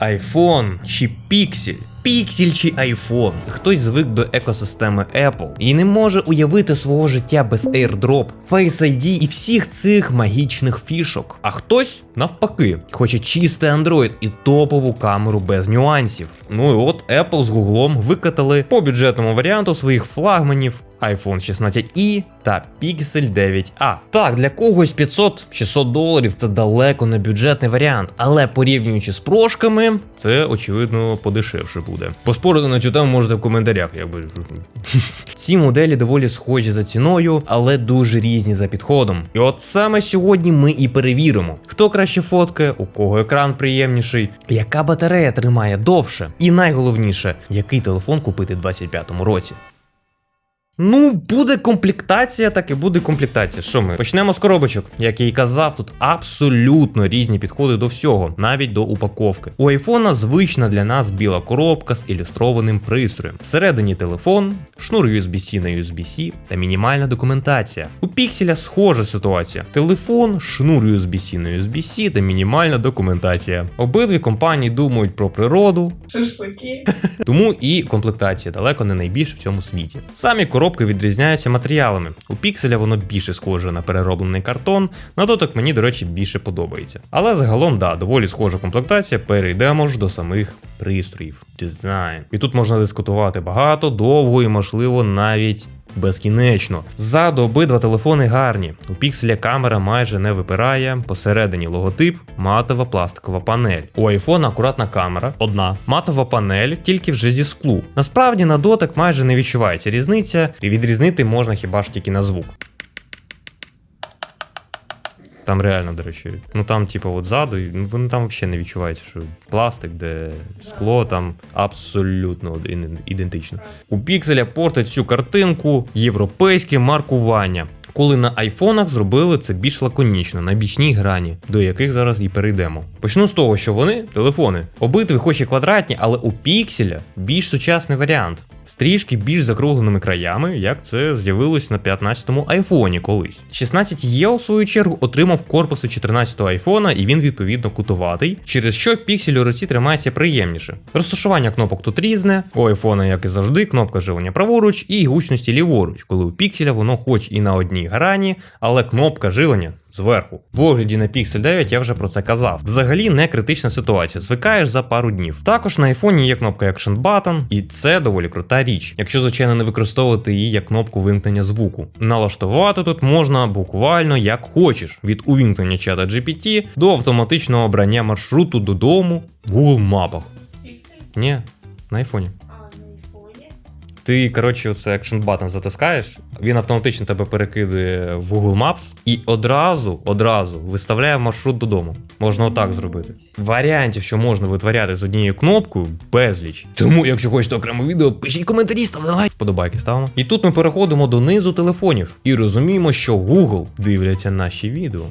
iPhone чи Pixel? Pixel чи iPhone? Хтось звик до екосистеми Apple і не може уявити свого життя без AirDrop, Face ID і всіх цих магічних фішок. А хтось навпаки хоче чистий Android і топову камеру без нюансів. Ну і от Apple з Google викатали по бюджетному варіанту своїх флагманів iPhone 16i та Pixel 9a. Так, для когось 500-600 доларів це далеко не бюджетний варіант, але порівнюючи з прошками, це очевидно подешевше буде. Поспорити на цю тему можете в коментарях, якби. Ці моделі доволі схожі за ціною, але дуже різні за підходом. І от саме сьогодні ми і перевіримо, хто краще фоткає, у кого екран приємніший, яка батарея тримає довше, і найголовніше, який телефон купити в 25-му році. Ну, буде комплектація, так і буде комплектація. Що ми? Почнемо з коробочок. Як я й казав, тут абсолютно різні підходи до всього, навіть до упаковки. У айфона звична для нас біла коробка з ілюстрованим пристроєм. Всередині телефон, шнур USB-C на USB-C та мінімальна документація. У пікселя схожа ситуація: телефон, шнур USB-C на USB-C та мінімальна документація. Обидві компанії думають про природу, Шашлики. тому і комплектація далеко не найбільш в цьому світі. Самі коробки відрізняються матеріалами. У пікселя воно більше схоже на перероблений картон, на дотик мені, до речі, більше подобається. Але загалом, да, доволі схожа комплектація, перейдемо ж до самих пристроїв. Дизайн. І тут можна дискутувати багато, довго і, можливо, навіть. Безкінечно. Ззаду обидва телефони гарні. У пікселя камера майже не випирає, посередині логотип, матова пластикова панель. У iPhone акуратна камера, одна, матова панель, тільки вже зі склу. Насправді на дотик майже не відчувається різниця, і відрізнити можна хіба ж тільки на звук. Там реально, до речі, ну там, типу, от ззаду, ну, там взагалі не відчувається, що пластик, де скло, там абсолютно ідентично. У пікселя портить цю картинку європейське маркування. Коли на айфонах зробили це більш лаконічно, на бічній грані, до яких зараз і перейдемо. Почну з того, що вони телефони. Обидві хоч і квадратні, але у пікселя більш сучасний варіант. З трішки більш закругленими краями, як це з'явилось на 15-му айфоні колись. 16 є у свою чергу отримав корпуси 14-го айфона, і він відповідно кутуватий, через що піксель у руці тримається приємніше. Розташування кнопок тут різне. У айфона, як і завжди, кнопка живлення праворуч і гучності ліворуч, коли у пікселя воно хоч і на одній грані, але кнопка живлення зверху. В огляді на Pixel 9 я вже про це казав. Взагалі не критична ситуація, звикаєш за пару днів. Також на айфоні є кнопка Action Button, і це доволі крута річ, якщо звичайно не використовувати її як кнопку вимкнення звуку. Налаштувати тут можна буквально як хочеш: від увімкнення чата GPT до автоматичного обрання маршруту додому в Google мапах. Ні, на айфоні. Ти, коротше, оце Action Button затискаєш, він автоматично тебе перекидує в Google Maps і одразу, одразу виставляє маршрут додому. Можна отак зробити. Варіантів, що можна витворяти з однією кнопкою, безліч. Тому, якщо хочете окреме відео, пишіть коментарі, ставте лайк, подобайки ставимо. І тут ми переходимо до низу телефонів і розуміємо, що Google дивляться наші відео.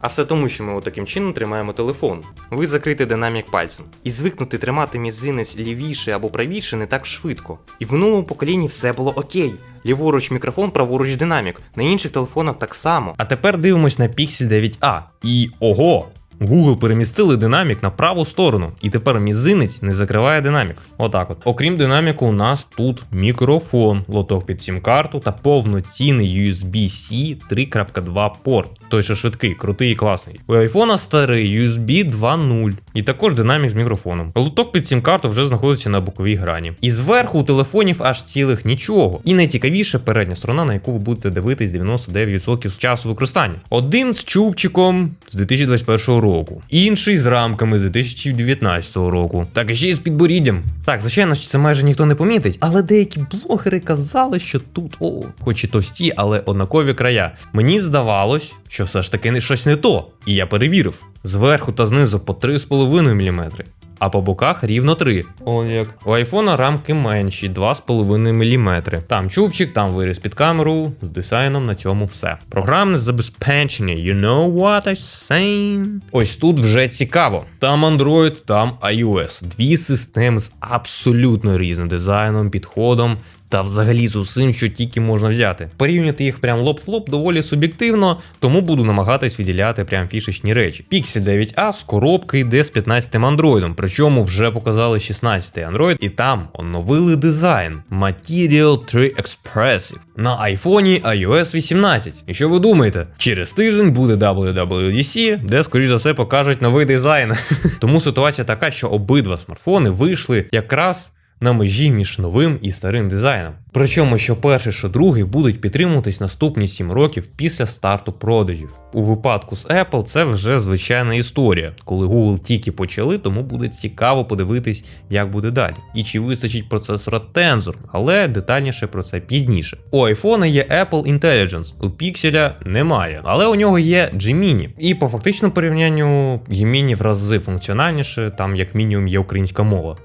А все тому, що ми таким чином тримаємо телефон. Ви закрити динамік пальцем. І звикнути тримати мізинець лівіше або правіше не так швидко. І в минулому поколінні все було окей. Ліворуч мікрофон, праворуч динамік. На інших телефонах так само. А тепер дивимось на Pixel 9a. І ого! Google перемістили динамік на праву сторону, і тепер мізинець не закриває динамік. Отак от. Окрім динаміку, у нас тут мікрофон, лоток під сім-карту та повноцінний USB-C 3.2 порт. Той, що швидкий, крутий і класний. У айфона старий USB 2.0 і також динамік з мікрофоном. Лоток під сім-карту вже знаходиться на боковій грані. І зверху у телефонів аж цілих нічого. І найцікавіше передня сторона, на яку ви будете дивитись 99% часу використання. Один з чубчиком з 2021 року, інший з рамками з 2019 року. Так і ще й з підборіддям. Так, звичайно, це майже ніхто не помітить, але деякі блогери казали, що тут, о, хоч і товсті, але однакові края. Мені здавалось, що все ж таки не щось не то. І я перевірив. Зверху та знизу по 3,5 мм. А по боках рівно 3. О, як. У айфона рамки менші 2,5 мм. Там чубчик, там виріз під камеру. З дизайном на цьому все. Програмне забезпечення, you know what I saying? Ось тут вже цікаво. Там Android, там iOS. Дві системи з абсолютно різним дизайном, підходом та взагалі з усім, що тільки можна взяти. Порівняти їх прям лоб в лоб доволі суб'єктивно, тому буду намагатись виділяти прям фішечні речі. Pixel 9a з коробки йде з 15-м андроїдом, причому вже показали 16-й андроїд, і там оновили дизайн Material 3 Expressive. На айфоні iOS 18. І що ви думаєте? Через тиждень буде WWDC, де, скоріш за все, покажуть новий дизайн. Тому ситуація така, що обидва смартфони вийшли якраз на межі між новим і старим дизайном. Причому, що перший, що другий будуть підтримуватись наступні 7 років після старту продажів. У випадку з Apple це вже звичайна історія, коли Google тільки почали, тому буде цікаво подивитись, як буде далі. І чи вистачить процесора Tensor, але детальніше про це пізніше. У iPhone є Apple Intelligence, у Pixel немає, але у нього є Gemini. І по фактичному порівнянню Gemini в рази функціональніше, там як мінімум є українська мова.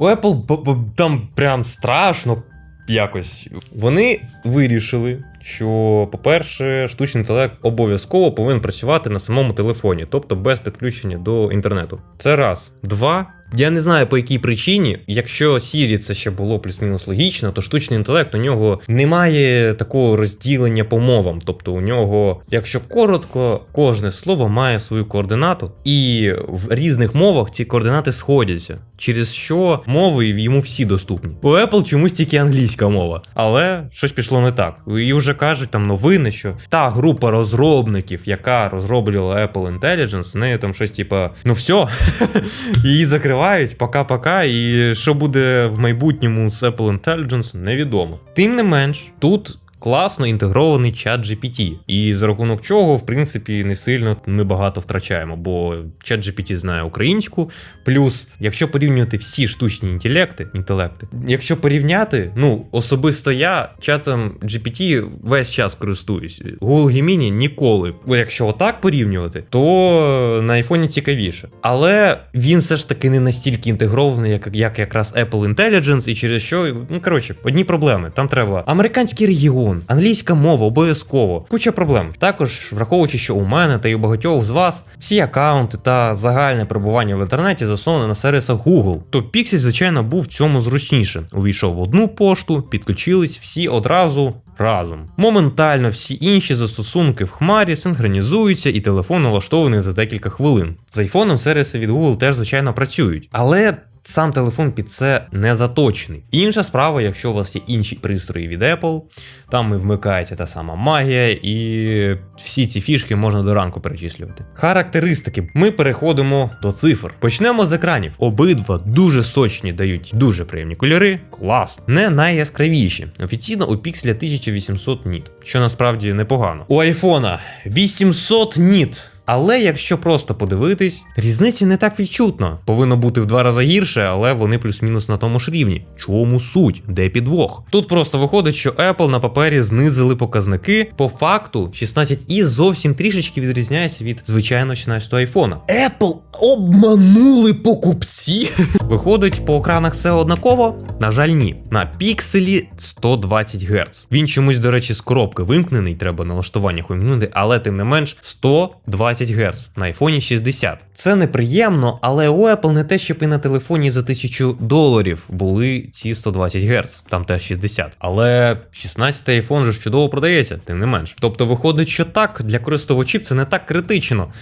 У Apple там прям страшно якось. Вони вирішили, що, по-перше, штучний інтелект обов'язково повинен працювати на самому телефоні, тобто без підключення до інтернету. Це раз. Два. Я не знаю по якій причині, якщо Siri це ще було плюс-мінус логічно, то штучний інтелект у нього немає такого розділення по мовам. Тобто у нього, якщо коротко, кожне слово має свою координату, і в різних мовах ці координати сходяться, через що мови йому всі доступні. У Apple чомусь тільки англійська мова, але щось пішло не так. І вже кажуть там новини, що та група розробників, яка розроблювала Apple Intelligence, з нею там щось типа, ну все, її закривають, пока-пока, і що буде в майбутньому з Apple Intelligence, невідомо. Тим не менш, тут. Класно інтегрований чат GPT, і за рахунок чого, в принципі, не сильно ми багато втрачаємо, бо чат GPT знає українську. Плюс, якщо порівнювати всі штучні інтелекти, інтелекти, якщо порівняти, ну особисто я чатом GPT весь час користуюсь. Google Gemini ніколи. Якщо отак порівнювати, то на айфоні цікавіше. Але він все ж таки не настільки інтегрований, як, як якраз Apple Intelligence, і через що, ну коротше, одні проблеми. Там треба американський регіон, англійська мова обов'язково. Куча проблем. Також враховуючи, що у мене та й у багатьох з вас всі аккаунти та загальне перебування в інтернеті засноване на сервісах Google, то Pixel, звичайно, був в цьому зручніше. Увійшов в одну пошту, підключились всі одразу. Разом моментально всі інші застосунки в хмарі синхронізуються, і телефон налаштований за декілька хвилин. З айфоном сервіси від Google теж звичайно працюють, але сам телефон під це не заточений. Інша справа, якщо у вас є інші пристрої від Apple, там і вмикається та сама магія, і всі ці фішки можна до ранку перечислювати. Характеристики. Ми переходимо до цифр. Почнемо з екранів. Обидва дуже сочні дають дуже приємні кольори. Клас. Не найяскравіші. Офіційно у Pixel 1800 ніт, що насправді непогано. У айфона 800 ніт. Але якщо просто подивитись, різниці не так відчутно. Повинно бути в два рази гірше, але вони плюс-мінус на тому ж рівні. Чому суть? Де підвох? Тут просто виходить, що Apple на папері знизили показники. По факту 16i зовсім трішечки відрізняється від звичайного 16 айфона. Apple обманули покупці. Виходить, по екранах все однаково? На жаль, ні. На пікселі 120 Гц. Він чомусь, до речі, з коробки вимкнений, треба налаштування вимкнути, але тим не менш 120 Гц. На айфоні 60. Це неприємно, але у Apple не те, щоб і на телефоні за 1000 доларів були ці 120 Гц, там теж 60. Але 16 айфон же чудово продається, тим не менш. Тобто виходить, що так, для користувачів це не так критично.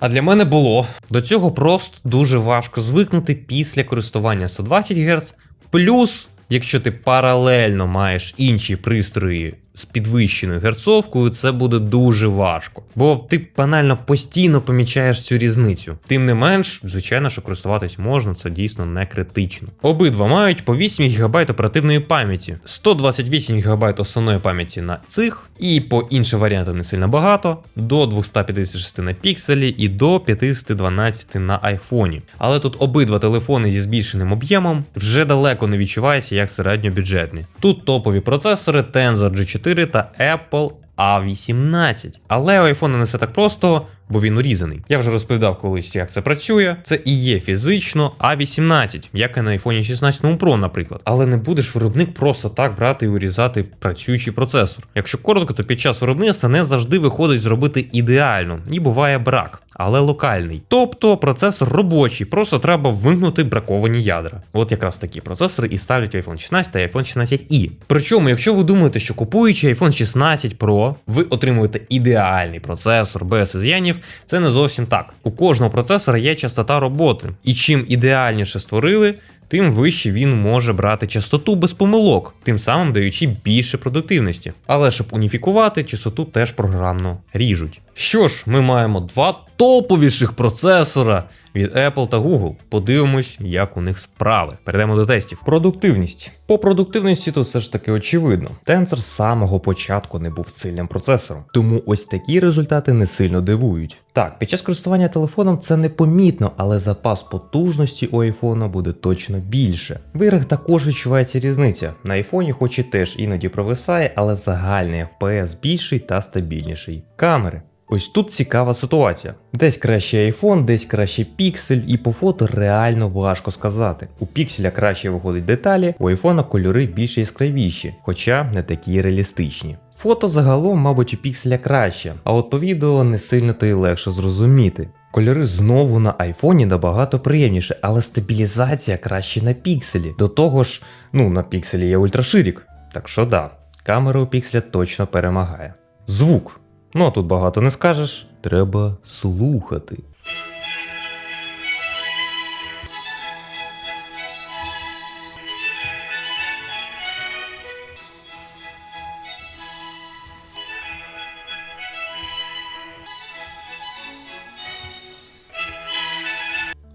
А для мене було. До цього просто дуже важко звикнути після користування 120 Гц. Плюс, якщо ти паралельно маєш інші пристрої з підвищеною герцовкою, це буде дуже важко. Бо ти банально постійно помічаєш цю різницю. Тим не менш, звичайно, що користуватись можна, це дійсно не критично. Обидва мають по 8 ГБ оперативної пам'яті, 128 ГБ основної пам'яті на цих, і по іншим варіантам не сильно багато, до 256 на пікселі і до 512 на айфоні. Але тут обидва телефони зі збільшеним об'ємом вже далеко не відчуваються як середньобюджетні. Тут топові процесори Tensor G4 та Apple A18. Але у iPhone не все так просто. Бо він урізаний. Я вже розповідав колись, як це працює. Це і є фізично A18, як і на iPhone 16 Pro, наприклад. Але не будеш виробник просто так брати і урізати працюючий процесор. Якщо коротко, то під час виробництва не завжди виходить зробити ідеально, і буває брак. Але локальний. Тобто процесор робочий, просто треба вимкнути браковані ядра. От якраз такі процесори і ставлять iPhone 16 та iPhone 16i. Причому, якщо ви думаєте, що купуючи iPhone 16 Pro, ви отримуєте ідеальний процесор без із'янів, це не зовсім так. У кожного процесора є частота роботи, і чим ідеальніше створили. Тим вище він може брати частоту без помилок, тим самим даючи більше продуктивності. Але щоб уніфікувати, частоту теж програмно ріжуть. Що ж, ми маємо два топовіших процесора від Apple та Google. Подивимось, як у них справи. Перейдемо до тестів. Продуктивність. По продуктивності тут все ж таки очевидно. Tensor з самого початку не був сильним процесором, тому ось такі результати не сильно дивують. Так, під час користування телефоном це непомітно, але запас потужності у айфона буде точно більше. В іграх також відчувається різниця. На айфоні, хоч і теж іноді провисає, але загальний FPS більший та стабільніший. Камери. Ось тут цікава ситуація. Десь краще iPhone, десь краще піксель, і по фото реально важко сказати. У пікселя краще виходить деталі, у айфона кольори більш яскравіші, хоча не такі реалістичні. Фото загалом, мабуть, у пікселя краще, а от по відео не сильно то й легше зрозуміти. Кольори знову на айфоні набагато приємніше, але стабілізація краще на пікселі. До того ж, ну на пікселі є ультраширік. Так що да, камера у пікселя точно перемагає. Звук. Ну а тут багато не скажеш, треба слухати.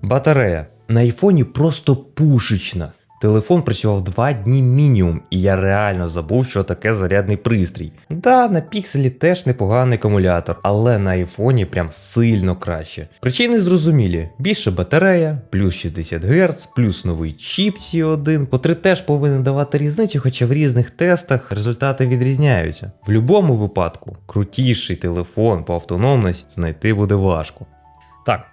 Батарея. На айфоні просто пушечна. Телефон працював два дні мінімум, і я реально забув, що таке зарядний пристрій. Да, на пікселі теж непоганий акумулятор, але на айфоні прям сильно краще. Причини зрозумілі: більше батарея, плюс 60 Гц, плюс новий чіп C1. Котрий теж повинен давати різницю, хоча в різних тестах результати відрізняються. В будь-якому випадку крутіший телефон по автономності знайти буде важко. Так,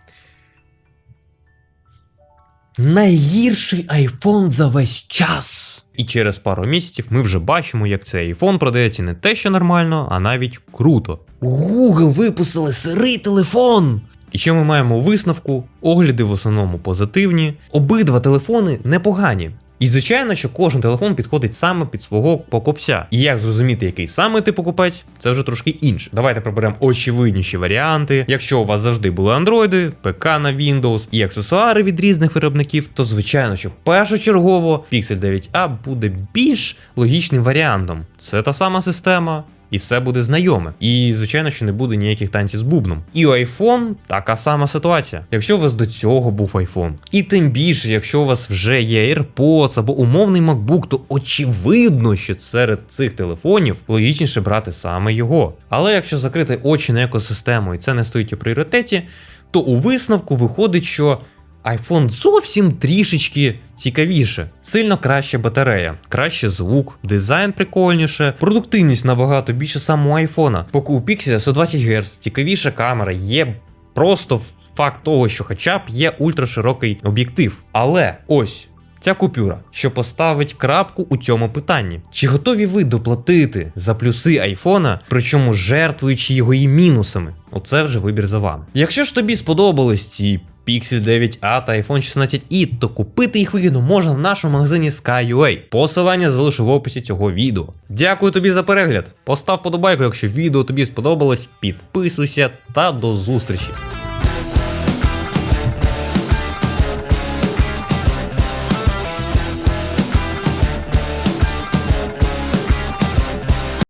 Найгірший айфон за весь час. І через пару місяців ми вже бачимо, як цей iPhone продається не те, що нормально, а навіть круто. Google випустили сирий телефон. І що ми маємо у висновку? Огляди в основному позитивні. Обидва телефони непогані. І звичайно, що кожен телефон підходить саме під свого покупця. І як зрозуміти, який саме ти покупець, це вже трошки інше. Давайте приберемо очевидніші варіанти. Якщо у вас завжди були андроїди, ПК на Windows і аксесуари від різних виробників, то звичайно, що першочергово Pixel 9a буде більш логічним варіантом. Це та сама система. І все буде знайоме. І звичайно, що не буде ніяких танців з бубном. І у iPhone така сама ситуація. Якщо у вас до цього був iPhone, і тим більше, якщо у вас вже є AirPods або умовний MacBook, то очевидно, що серед цих телефонів логічніше брати саме його. Але якщо закрити очі на екосистему і це не стоїть у пріоритеті, то у висновку виходить, що iPhone зовсім трішечки цікавіше, сильно краща батарея, краще звук, дизайн прикольніше, продуктивність набагато більше самого айфона. Поки у Pixel 120 Гц, цікавіша камера, є просто факт того, що хоча б є ультраширокий об'єктив. Але ось. Ця купюра, що поставить крапку у цьому питанні. Чи готові ви доплатити за плюси айфона, причому жертвуючи його і мінусами? Оце вже вибір за вами. Якщо ж тобі сподобались ці Pixel 9a та iPhone 16i, то купити їх вигідно можна в нашому магазині Sky.ua. Посилання залишу в описі цього відео. Дякую тобі за перегляд. Постав подобайку, якщо відео тобі сподобалось, підписуйся та до зустрічі.